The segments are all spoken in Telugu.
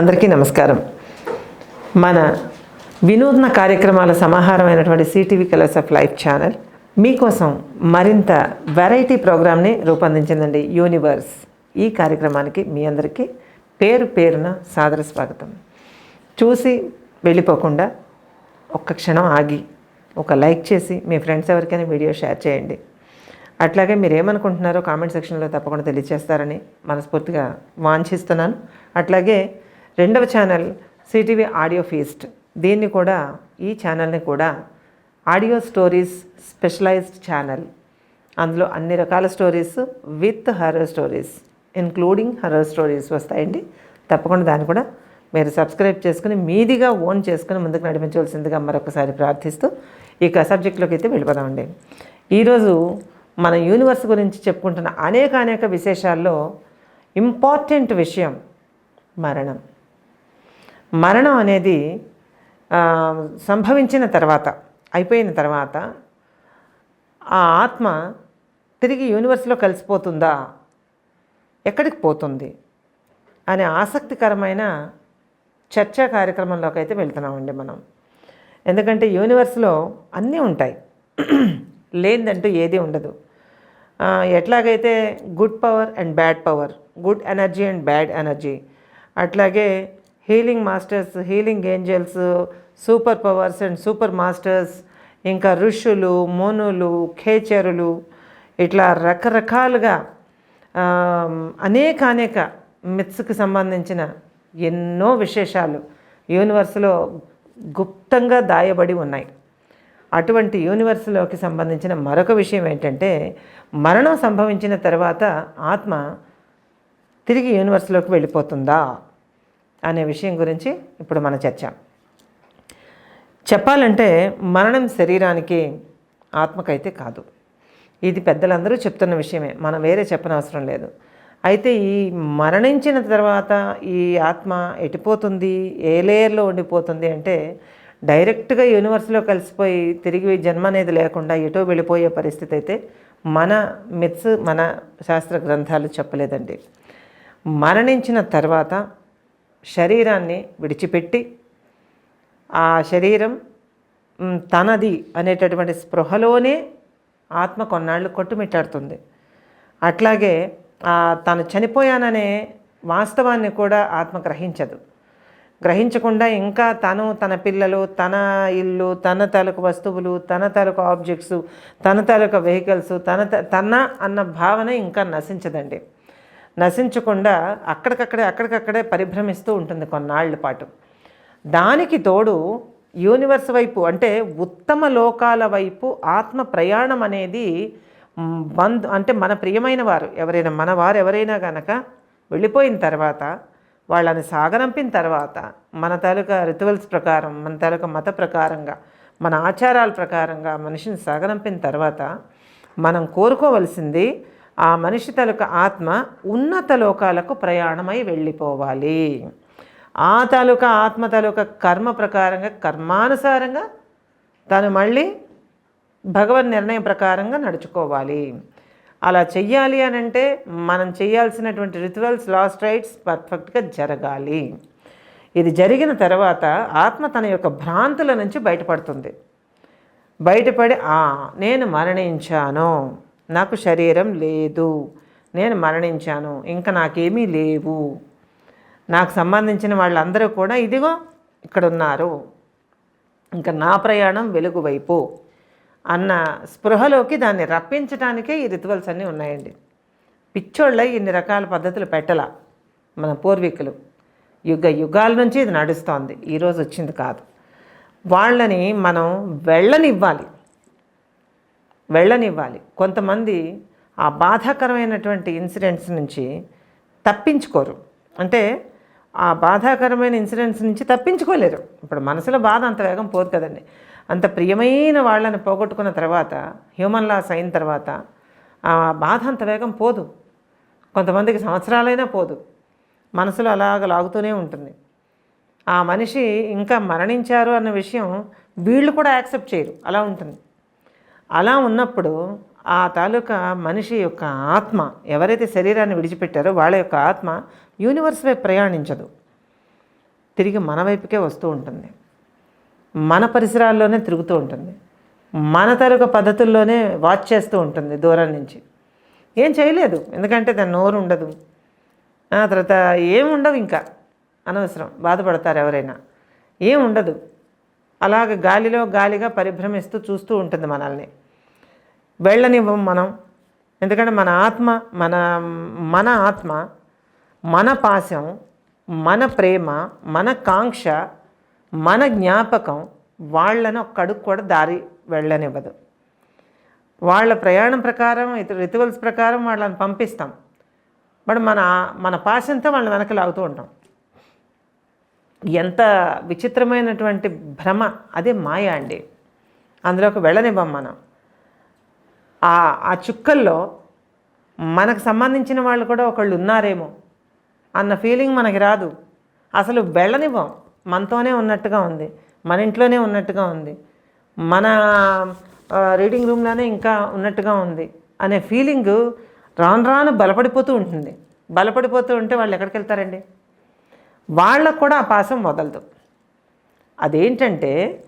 అందరికీ నమస్కారం. మన వినూత్న కార్యక్రమాల సమాహారమైనటువంటి CTV colors of life channel మీకోసం మరింత వెరైటీ ప్రోగ్రామ్ని రూపొందించిందండి యూనివర్స్. ఈ కార్యక్రమానికి మీ అందరికీ పేరు పేరున సాదర స్వాగతం. చూసి వెళ్ళిపోకుండా ఒక్క క్షణం ఆగి ఒక లైక్ చేసి మీ ఫ్రెండ్స్ ఎవరికైనా వీడియో షేర్ చేయండి. అట్లాగే మీరు ఏమనుకుంటున్నారో కామెంట్ సెక్షన్లో తప్పకుండా తెలియజేస్తారని మనస్ఫూర్తిగా వాంఛిస్తున్నాను. అట్లాగే రెండవ ఛానల్ సిటీవీ ఆడియో ఫీస్ట్ దీన్ని కూడా ఈ ఛానల్ని కూడా ఆడియో స్టోరీస్ స్పెషలైజ్డ్ ఛానల్ అందులో అన్ని రకాల stories with horror stories including horror stories వస్తాయండి. తప్పకుండా దాన్ని కూడా మీరు సబ్స్క్రైబ్ చేసుకుని మీదిగా ఓన్ చేసుకుని ముందుకు నడిపించవలసిందిగా మరొకసారి ప్రార్థిస్తూ ఇక సబ్జెక్టులోకి అయితే వెళ్ళిపోదామండి. ఈరోజు మన యూనివర్స్ గురించి చెప్పుకుంటున్న అనేక అనేక విశేషాల్లో ఇంపార్టెంట్ విషయం మరణం. మరణం అనేది సంభవించిన తర్వాత అయిపోయిన తర్వాత ఆ ఆత్మ తిరిగి యూనివర్స్లో కలిసిపోతుందా? ఎక్కడికి పోతుంది? అనే ఆసక్తికరమైన చర్చా కార్యక్రమంలోకి అయితే వెళ్తున్నామండి మనం. ఎందుకంటే యూనివర్స్లో అన్నీ ఉంటాయి. లేదంటూ ఏది ఉండదు. ఎట్లాగైతే good power and bad power good energy and bad energy అట్లాగే healing masters healing angels super powers and super masters ఇంకా ఋషులు మోనులు ఖేచరులు ఇట్లా రకరకాలుగా అనేక అనేక మిత్స్కి సంబంధించిన ఎన్నో విశేషాలు యూనివర్స్లో గుప్తంగా దాయబడి ఉన్నాయి. అటువంటి యూనివర్స్లోకి సంబంధించిన మరొక విషయం ఏంటంటే మరణం సంభవించిన తర్వాత ఆత్మ తిరిగి యూనివర్స్లోకి వెళ్ళిపోతుందా? అనే విషయం గురించి ఇప్పుడు మన చర్చ. చెప్పాలంటే మరణం శరీరానికి ఆత్మకైతే కాదు. ఇది పెద్దలందరూ చెప్తున్న విషయమే. మనం వేరే చెప్పనవసరం లేదు. అయితే ఈ మరణించిన తర్వాత ఈ ఆత్మ ఎటుపోతుంది? ఏ లేయర్లో ఉండిపోతుంది అంటే డైరెక్ట్గా యూనివర్స్లో కలిసిపోయి తిరిగి జన్మ అనేది లేకుండా ఎటో వెళ్ళిపోయే పరిస్థితి అయితే మన మిత్స్ మన శాస్త్ర గ్రంథాలు చెప్పలేదండి. మరణించిన తర్వాత శరీరాన్ని విడిచిపెట్టి ఆ శరీరం తనది అనేటటువంటి స్పృహలోనే ఆత్మ కొన్నాళ్ళు కొట్టుమిట్టాడుతుంది. అట్లాగే తను చనిపోయాననే వాస్తవాన్ని కూడా ఆత్మ గ్రహించదు. గ్రహించకుండా ఇంకా తను తన పిల్లలు తన ఇల్లు తన తాలూకు వస్తువులు తన తాలూకు ఆబ్జెక్ట్స్ తన తాలూకు వెహికల్స్ తన త- తన అన్న భావన ఇంకా నశించదండి. నశించకుండా అక్కడికక్కడే అక్కడికక్కడే పరిభ్రమిస్తూ ఉంటుంది కొన్నాళ్ళ పాటు. దానికి తోడు యూనివర్స్ వైపు అంటే ఉత్తమ లోకాల వైపు ఆత్మ ప్రయాణం అనేది బంధు అంటే మన ప్రియమైన వారు ఎవరైనా మన వారు ఎవరైనా కనుక వెళ్ళిపోయిన తర్వాత వాళ్ళని సాగనంపిన తర్వాత మన తాలూకా రిచువల్స్ ప్రకారం మన తాలూకా మత ప్రకారంగా మన ఆచారాల ప్రకారంగా మనిషిని సాగనంపిన తర్వాత మనం కోరుకోవలసింది ఆ మనిషి తాలూకా ఆత్మ ఉన్నత లోకాలకు ప్రయాణమై వెళ్ళిపోవాలి. ఆ తాలూకా ఆత్మ తాలూకా కర్మ ప్రకారంగా కర్మానుసారంగా తను మళ్ళీ భగవన్ నిర్ణయం ప్రకారంగా నడుచుకోవాలి. అలా చెయ్యాలి అని అంటే మనం చేయాల్సినటువంటి రిచువల్స్ లాస్ట్ రైట్స్ పర్ఫెక్ట్గా జరగాలి. ఇది జరిగిన తర్వాత ఆత్మ తన యొక్క భ్రాంతుల నుంచి బయటపడుతుంది. బయటపడి నేను మరణించాను. నాకు శరీరం లేదు. నేను మరణించాను. ఇంకా నాకేమీ లేవు. నాకు సంబంధించిన వాళ్ళందరూ కూడా ఇదిగో ఇక్కడ ఉన్నారు ఇంకా నా ప్రయాణం వెలుగు వైపు అన్న స్పృహలోకి దాన్ని రప్పించడానికే ఈ రితువల్స్ అన్నీ ఉన్నాయండి. పిచ్చోళ్ళ ఇన్ని రకాల పద్ధతులు పెట్టాల మన పూర్వీకులు. యుగ యుగాల నుంచి ఇది నడుస్తోంది. ఈరోజు వచ్చింది కాదు. వాళ్ళని మనం వెళ్ళనివ్వాలి. వెళ్ళనివ్వాలి. కొంతమంది ఆ బాధాకరమైనటువంటి ఇన్సిడెంట్స్ నుంచి తప్పించుకోరు. అంటే ఆ బాధాకరమైన ఇన్సిడెంట్స్ నుంచి తప్పించుకోలేరు. ఇప్పుడు మనసులో బాధ అంత వేగం పోదు కదండి. అంత ప్రియమైన వాళ్ళని పోగొట్టుకున్న తర్వాత హ్యూమన్ లాస్ అయిన తర్వాత ఆ బాధ అంత వేగం పోదు. కొంతమందికి సంవత్సరాలైనా పోదు. మనసులో అలాగ లాగుతూనే ఉంటుంది. ఆ మనిషి ఇంకా మరణించారు అన్న విషయం వీళ్ళు కూడా యాక్సెప్ట్ చేయరు. అలా ఉంటుంది. అలా ఉన్నప్పుడు ఆ తాలూకా మనిషి యొక్క ఆత్మ ఎవరైతే శరీరాన్ని విడిచిపెట్టారో వాళ్ళ యొక్క ఆత్మ యూనివర్స్ వైపు ప్రయాణించదు. తిరిగి మన వైపుకే వస్తూ ఉంటుంది. మన పరిసరాల్లోనే తిరుగుతూ ఉంటుంది. మన తరగ పద్ధతుల్లోనే వాచ్ చేస్తూ ఉంటుంది దూరం నుంచి. ఏం చేయలేదు. ఎందుకంటే దాని నోరు ఉండదు. ఆ తర్వాత ఏం ఉండవు ఇంకా. అనవసరం. బాధపడతారు ఎవరైనా. ఏం ఉండదు. అలాగ గాలిలో గాలిగా పరిభ్రమిస్తూ చూస్తూ ఉంటుంది మనల్ని. వెళ్ళనివ్వం మనం. ఎందుకంటే మన ఆత్మ మన మన ఆత్మ మన పాశం మన ప్రేమ మన కాంక్ష మన జ్ఞాపకం వాళ్ళని ఒక్కడుకు కూడా దారి వెళ్ళనివ్వదు. వాళ్ళ ప్రయాణం ప్రకారం ఇతర రిచువల్స్ ప్రకారం వాళ్ళని పంపిస్తాం. బట్ మన మన పాశంతో వాళ్ళని వెనక లాగుతూ ఉంటాం. ఎంత విచిత్రమైనటువంటి భ్రమ అదే మాయ అండి. అందులోకి వెళ్ళనివ్వం మనం. ఆ ఆ చుక్కల్లో మనకు సంబంధించిన వాళ్ళు కూడా ఒకళ్ళు ఉన్నారేమో అన్న ఫీలింగ్ మనకి రాదు. అసలు వెళ్ళనివ్వం. మనతోనే ఉన్నట్టుగా ఉంది. మన ఇంట్లోనే ఉన్నట్టుగా ఉంది. మన రీడింగ్ రూమ్లోనే ఇంకా ఉన్నట్టుగా ఉంది అనే ఫీలింగ్ రాను రాను బలపడిపోతూ ఉంటుంది. బలపడిపోతూ ఉంటే వాళ్ళు ఎక్కడికి వెళ్తారండి? వాళ్ళకు కూడా ఆ పాసం వదలదు. అదేంటంటే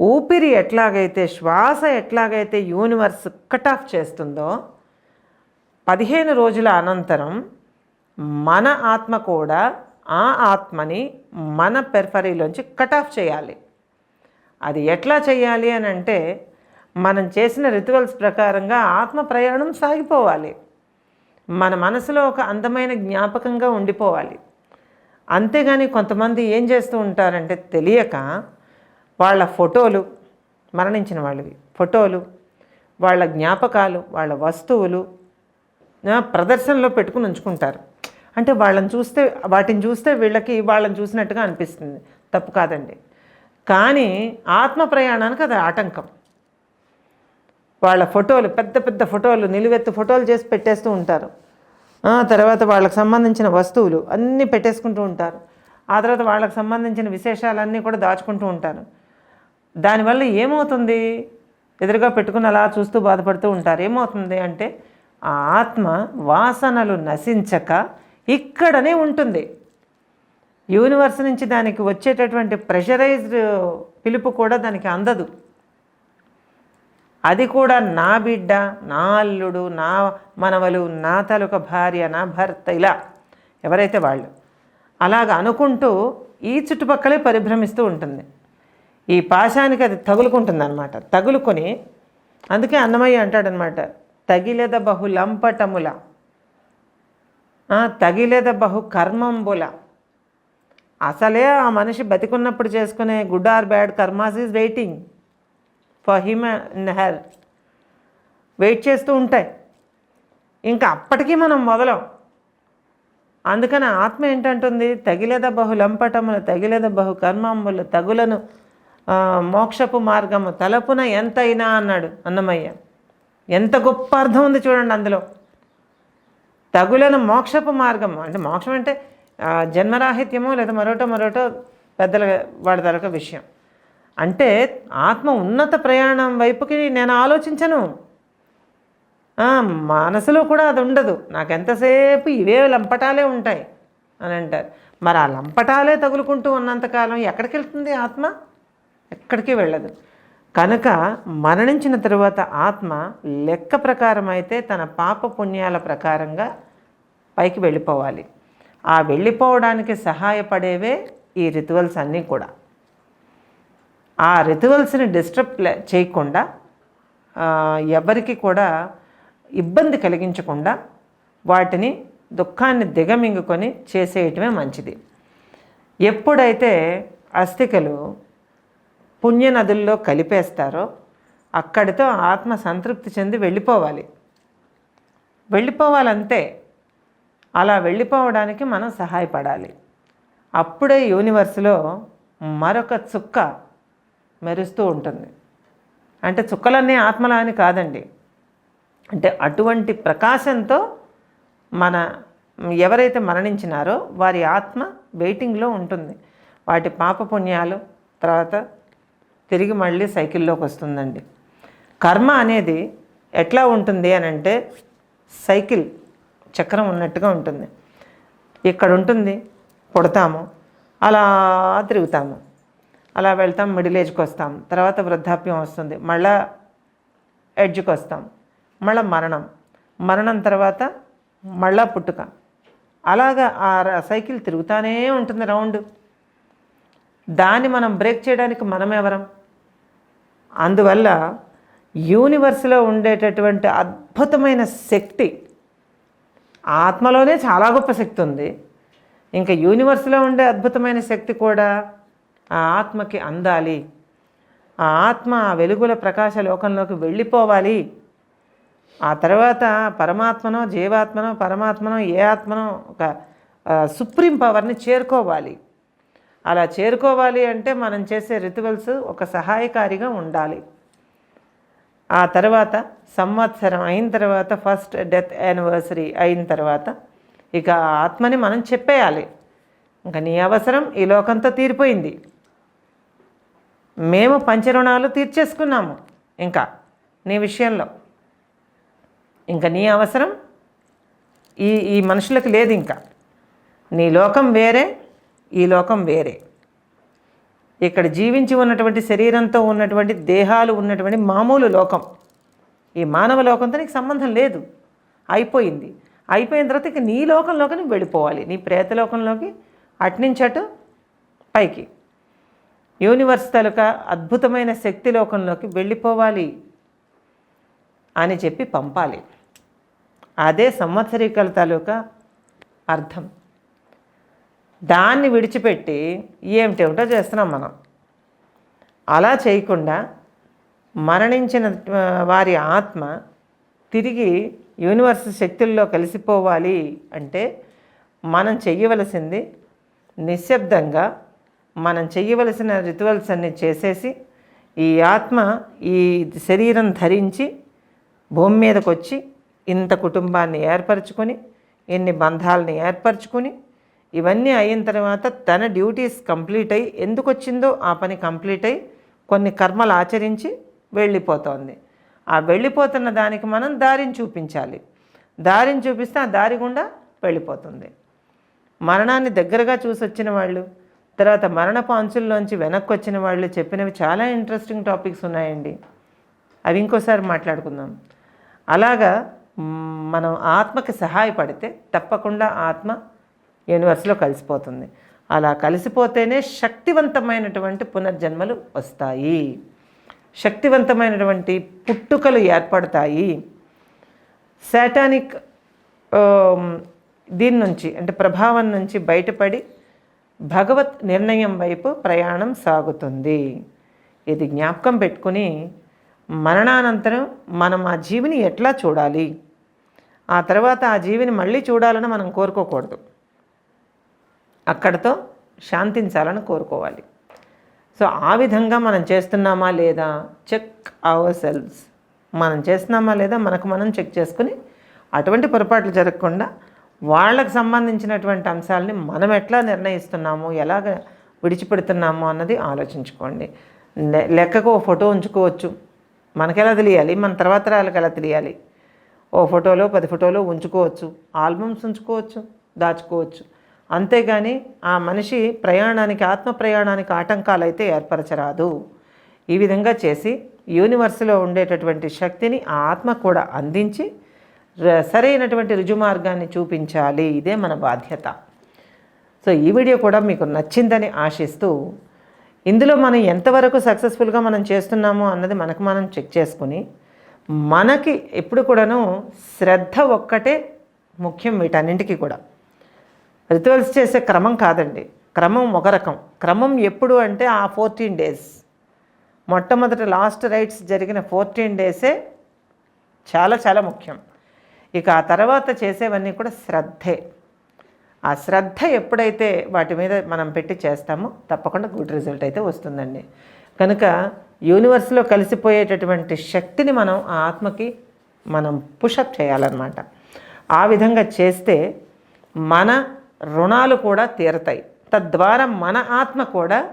ఊపిరి ఎట్లాగైతే శ్వాస ఎట్లాగైతే యూనివర్స్ కట్ ఆఫ్ చేస్తుందో పదిహేను రోజుల అనంతరం మన ఆత్మ కూడా ఆ ఆత్మని మన పెర్ఫరీలోంచి కట్ ఆఫ్ చేయాలి. అది ఎట్లా చేయాలి అని అంటే మనం చేసిన రిచువల్స్ ప్రకారంగా ఆత్మ ప్రయాణం సాగిపోవాలి. మన మనసులో ఒక అందమైన జ్ఞాపకంగా ఉండిపోవాలి. అంతేగాని కొంతమంది ఏం చేస్తూ ఉంటారంటే తెలియక వాళ్ళ ఫోటోలు మరణించిన వాళ్ళవి. ఫోటోలు వాళ్ళ జ్ఞాపకాలు వాళ్ళ వస్తువులు ప్రదర్శనలో పెట్టుకుని ఉంచుకుంటారు. అంటే వాళ్ళని చూస్తే వాటిని చూస్తే వీళ్ళకి వాళ్ళని చూసినట్టుగా అనిపిస్తుంది. తప్పు కాదండి. కానీ ఆత్మ ప్రయాణానికి అది ఆటంకం. వాళ్ళ ఫోటోలు పెద్ద పెద్ద ఫోటోలు నిలువెత్తు ఫోటోలు చేసి పెట్టేస్తూ ఉంటారు. తర్వాత వాళ్ళకి సంబంధించిన వస్తువులు అన్నీ పెట్టేసుకుంటూ ఉంటారు. ఆ తర్వాత వాళ్ళకి సంబంధించిన విశేషాలన్నీ కూడా దాచుకుంటూ ఉంటారు. దానివల్ల ఏమవుతుంది? ఎదురుగా పెట్టుకుని అలా చూస్తూ బాధపడుతూ ఉంటారు. ఏమవుతుంది అంటే ఆ ఆత్మ వాసనలు నశించక ఇక్కడనే ఉంటుంది. యూనివర్స్ నుంచి దానికి వచ్చేటటువంటి ప్రెషరైజ్డ్ పిలుపు కూడా దానికి అందదు. అది కూడా నా బిడ్డ నా అల్లుడు నా మనవలు నా తలుక భార్య నా భర్త ఇలా ఎవరైతే వాళ్ళు. అలాగ అనుకుంటూ ఈ చుట్టుపక్కలే పరిభ్రమిస్తూ ఉంటుంది. ఈ పాశానికి అది తగులుకుంటుంది అనమాట తగులుకొని అందుకే అన్నమయ్య అంటాడనమాట తగిలేద బహు లంపటముల తగిలేద బహు కర్మంబుల. అసలే ఆ మనిషి బతికున్నప్పుడు చేసుకునే good or bad karmas is waiting for him and her. Wait చేస్తూ ఉంటాయి. ఇంకా అప్పటికీ మనం మొదలం అందుకని ఆత్మ ఏంటంటుంది? తగిలేద బహు లంపటములు తగిలేద బహు కర్మములు తగులను మోక్షపు మార్గము తలపున ఎంతైనా అన్నాడు అన్నమయ్య. ఎంత గొప్ప అర్థం ఉంది చూడండి అందులో. తగులను మోక్షపు మార్గం అంటే మోక్షం అంటే జన్మరాహిత్యమో లేదా మరోటో మరోటో పెద్దల వాడి తరక విషయం. అంటే ఆత్మ ఉన్నత ప్రయాణం వైపుకి నేను ఆలోచించను. మనసులో కూడా అది ఉండదు. నాకు ఎంతసేపు ఇవే లంపటాలే ఉంటాయి అని అంటారు. మరి ఆ లంపటాలే తగులుకుంటూ ఉన్నంతకాలం ఎక్కడికి వెళ్తుంది ఆత్మ? ఎక్కడికి వెళ్ళదు. కనుక మరణించిన తరువాత ఆత్మ లెక్క ప్రకారం అయితే తన పాప పుణ్యాల ప్రకారంగా పైకి వెళ్ళిపోవాలి. ఆ వెళ్ళిపోవడానికి సహాయపడేవే ఈ రిచువల్స్ అన్నీ కూడా. ఆ రిచువల్స్ని డిస్టర్బ్ చేయకుండా ఎవరికి కూడా ఇబ్బంది కలిగించకుండా వాటిని దుఃఖాన్ని దిగమింగుకొని చేసేయటమే మంచిది. ఎప్పుడైతే అస్థికలు పుణ్య నదుల్లో కలిపేస్తారో అక్కడితో ఆత్మ సంతృప్తి చెంది వెళ్ళిపోవాలి. వెళ్ళిపోవాలంతే అలా వెళ్ళిపోవడానికి మనం సహాయపడాలి. అప్పుడే యూనివర్స్లో మరొక చుక్క మెరుస్తూ ఉంటుంది. అంటే చుక్కలన్నీ ఆత్మలా అని కాదండి. అంటే అటువంటి ప్రకాశంతో మన ఎవరైతే మరణించినారో వారి ఆత్మ వెయిటింగ్లో ఉంటుంది. వాటి పాపపుణ్యాలు తర్వాత తిరిగి మళ్ళీ సైకిల్లోకి వస్తుందండి కర్మ అనేది ఎట్లా ఉంటుంది అని అంటే సైకిల్ చక్రం ఉన్నట్టుగా ఉంటుంది. ఇక్కడ ఉంటుంది పుడతాము అలా తిరుగుతాము. అలా వెళ్తాం మిడిల్ ఏజ్కి వస్తాం తర్వాత వృద్ధాప్యం వస్తుంది. మళ్ళా ఎడ్జ్కి వస్తాం మళ్ళా మరణం. మరణం తర్వాత మళ్ళా పుట్టుక. అలాగా ఆ సైకిల్ తిరుగుతానే ఉంటుంది రౌండ్. దాన్ని మనం బ్రేక్ చేయడానికి మనం ఎవరం అందువల్ల యూనివర్స్లో ఉండేటటువంటి అద్భుతమైన శక్తి ఆత్మలోనే చాలా గొప్ప శక్తి ఉంది. ఇంకా యూనివర్స్లో ఉండే అద్భుతమైన శక్తి కూడా ఆ ఆత్మకి అందాలి. ఆ ఆత్మ ఆ వెలుగుల ప్రకాశ లోకంలోకి వెళ్ళిపోవాలి. ఆ తర్వాత పరమాత్మనో జీవాత్మనో పరమాత్మనో ఏ ఆత్మనో ఒక సుప్రీం పవర్ని చేరుకోవాలి. అలా చేరుకోవాలి అంటే మనం చేసే రిచువల్స్ ఒక సహాయకారిగా ఉండాలి. ఆ తర్వాత సంవత్సరం అయిన తర్వాత ఫస్ట్ డెత్ యానివర్సరీ అయిన తర్వాత ఇక ఆ ఆత్మని మనం చెప్పేయాలి. ఇంకా నీ అవసరం ఈ లోకంతో తీరిపోయింది. మేము పంచరుణాలు తీర్చేసుకున్నాము ఇంకా నీ విషయంలో. ఇంకా నీ అవసరం ఈ ఈ మనుషులకు లేదు ఇంకా. నీ లోకం వేరే ఈ లోకం వేరే. ఇక్కడ జీవించి ఉన్నటువంటి శరీరంతో ఉన్నటువంటి దేహాలు ఉన్నటువంటి మామూలు లోకం. ఈ మానవ లోకంతో నీకు సంబంధం లేదు. అయిపోయింది. అయిపోయిన తర్వాత ఇక నీ లోకంలోకి నువ్వు వెళ్ళిపోవాలి. నీ ప్రేతలోకంలోకి అట్నుంచి పైకి. యూనివర్స్ తాలూకా అద్భుతమైన శక్తి లోకంలోకి వెళ్ళిపోవాలి అని చెప్పి పంపాలి. అదే సంవత్సరీకల తాలూకా అర్థం. దాన్ని విడిచిపెట్టి ఏమిటేమిటో చేస్తున్నాం మనం. అలా చేయకుండా మరణించిన వారి ఆత్మ తిరిగి యూనివర్స్ శక్తుల్లో కలిసిపోవాలి అంటే మనం చెయ్యవలసింది నిశ్శబ్దంగా మనం చెయ్యవలసిన రిచువల్స్ అన్ని చేసేసి ఈ ఆత్మ ఈ శరీరం ధరించి భూమి మీదకి వచ్చి ఇంత కుటుంబాన్ని ఏర్పరచుకొని ఇన్ని బంధాలని ఏర్పరచుకొని ఇవన్నీ అయిన తర్వాత తన డ్యూటీస్ కంప్లీట్ అయ్యి ఎందుకు వచ్చిందో ఆ పని కంప్లీట్ అయ్యి కొన్ని కర్మలు ఆచరించి వెళ్ళిపోతోంది. ఆ వెళ్ళిపోతున్న దానికి మనం దారిని చూపించాలి. దారిని చూపిస్తే ఆ దారి గుండా వెళ్ళిపోతుంది. మరణాన్ని దగ్గరగా చూసి వచ్చిన వాళ్ళు తర్వాత మరణపు అంచుల్లోంచి వెనక్కి వచ్చిన వాళ్ళు చెప్పినవి చాలా ఇంట్రెస్టింగ్ టాపిక్స్ ఉన్నాయండి. అవి ఇంకోసారి మాట్లాడుకుందాం. అలాగా మనం ఆత్మకి సహాయపడితే తప్పకుండా ఆత్మ యూనివర్స్లో కలిసిపోతుంది. అలా కలిసిపోతేనే శక్తివంతమైనటువంటి పునర్జన్మలు వస్తాయి. శక్తివంతమైనటువంటి పుట్టుకలు ఏర్పడతాయి. శాటానిక్ దీని నుంచి అంటే ప్రభావం నుంచి బయటపడి భగవత్ నిర్ణయం వైపు ప్రయాణం సాగుతుంది. ఇది జ్ఞాపకం పెట్టుకుని మరణానంతరం మనం ఆ జీవిని ఎట్లా చూడాలి? ఆ తర్వాత ఆ జీవిని మళ్ళీ చూడాలని మనం కోరుకోకూడదు. అక్కడతో శాంతించాలని కోరుకోవాలి. సో ఆ విధంగా మనం చేస్తున్నామా లేదా? చెక్ అవర్ సెల్స్ మనం చేస్తున్నామా లేదా? మనకు మనం చెక్ చేసుకుని అటువంటి పొరపాట్లు జరగకుండా వాళ్ళకు సంబంధించినటువంటి అంశాలని మనం ఎట్లా నిర్ణయిస్తున్నాము? ఎలాగ విడిచిపెడుతున్నాము అన్నది ఆలోచించుకోండి. లెక్కకు ఓ ఫోటో ఉంచుకోవచ్చు. మనకెలా తెలియాలి? మన తర్వాత వాళ్ళకి ఎలా తెలియాలి? ఓ ఫోటోలో పది ఫోటోలో ఉంచుకోవచ్చు. ఆల్బమ్స్ ఉంచుకోవచ్చు. దాచుకోవచ్చు. అంతేగాని ఆ మనిషి ప్రయాణానికి ఆత్మ ప్రయాణానికి ఆటంకాలు అయితే ఏర్పరచరాదు. ఈ విధంగా చేసి యూనివర్స్లో ఉండేటటువంటి శక్తిని ఆ ఆత్మ కూడా అందించి సరైనటువంటి రుజుమార్గాన్ని చూపించాలి. ఇదే మన బాధ్యత. సో ఈ వీడియో కూడా మీకు నచ్చిందని ఆశిస్తూ ఇందులో మనం ఎంతవరకు సక్సెస్ఫుల్గా మనం చేస్తున్నామో అన్నది మనకు మనం చెక్ చేసుకుని మనకి ఎప్పుడు కూడాను శ్రద్ధ ఒక్కటే ముఖ్యం వీటన్నింటికి కూడా. రిచువల్స్ చేసే క్రమం కాదండి. క్రమం ఒక రకం. క్రమం ఎప్పుడు అంటే ఆ ఫోర్టీన్ డేస్. మొట్టమొదటి లాస్ట్ రైట్స్ జరిగిన ఫోర్టీన్ డేసే చాలా చాలా ముఖ్యం. ఇక ఆ తర్వాత చేసేవన్నీ కూడా శ్రద్ధే. ఆ శ్రద్ధ ఎప్పుడైతే వాటి మీద మనం పెట్టి చేస్తామో తప్పకుండా గుడ్ రిజల్ట్ అయితే వస్తుందండి. కనుక యూనివర్స్లో కలిసిపోయేటటువంటి శక్తిని మనం ఆ ఆత్మకి మనం పుషప్ చేయాలన్నమాట. ఆ విధంగా చేస్తే మన రుణాలు కూడా తీరతాయి. తద్వారా మన ఆత్మ కూడా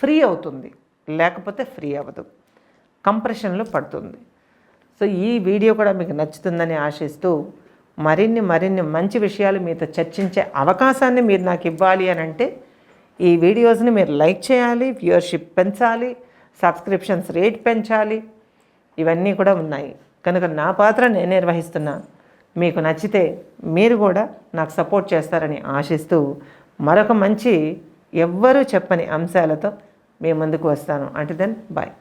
ఫ్రీ అవుతుంది. లేకపోతే ఫ్రీ అవ్వదు. కంప్రెషన్లో పడుతుంది. సో ఈ వీడియో కూడా మీకు నచ్చుతుందని ఆశిస్తూ మరిన్ని మరిన్ని మంచి విషయాలు మీతో చర్చించే అవకాశాన్ని మీరు నాకు ఇవ్వాలి అని అంటే ఈ వీడియోస్ని మీరు లైక్ చేయాలి వ్యూయర్షిప్ పెంచాలి సబ్స్క్రిప్షన్స్ రేట్ పెంచాలి. ఇవన్నీ కూడా ఉన్నాయి. కనుక నా పాత్ర నేను నిర్వహిస్తున్నా. మీకు నచ్చితే మీరు కూడా నాకు సపోర్ట్ చేస్తారని ఆశిస్తూ మరొక మంచి ఎవ్వరూ చెప్పని అంశాలతో మీ ముందుకు వస్తాను. అంటే దెన్ బాయ్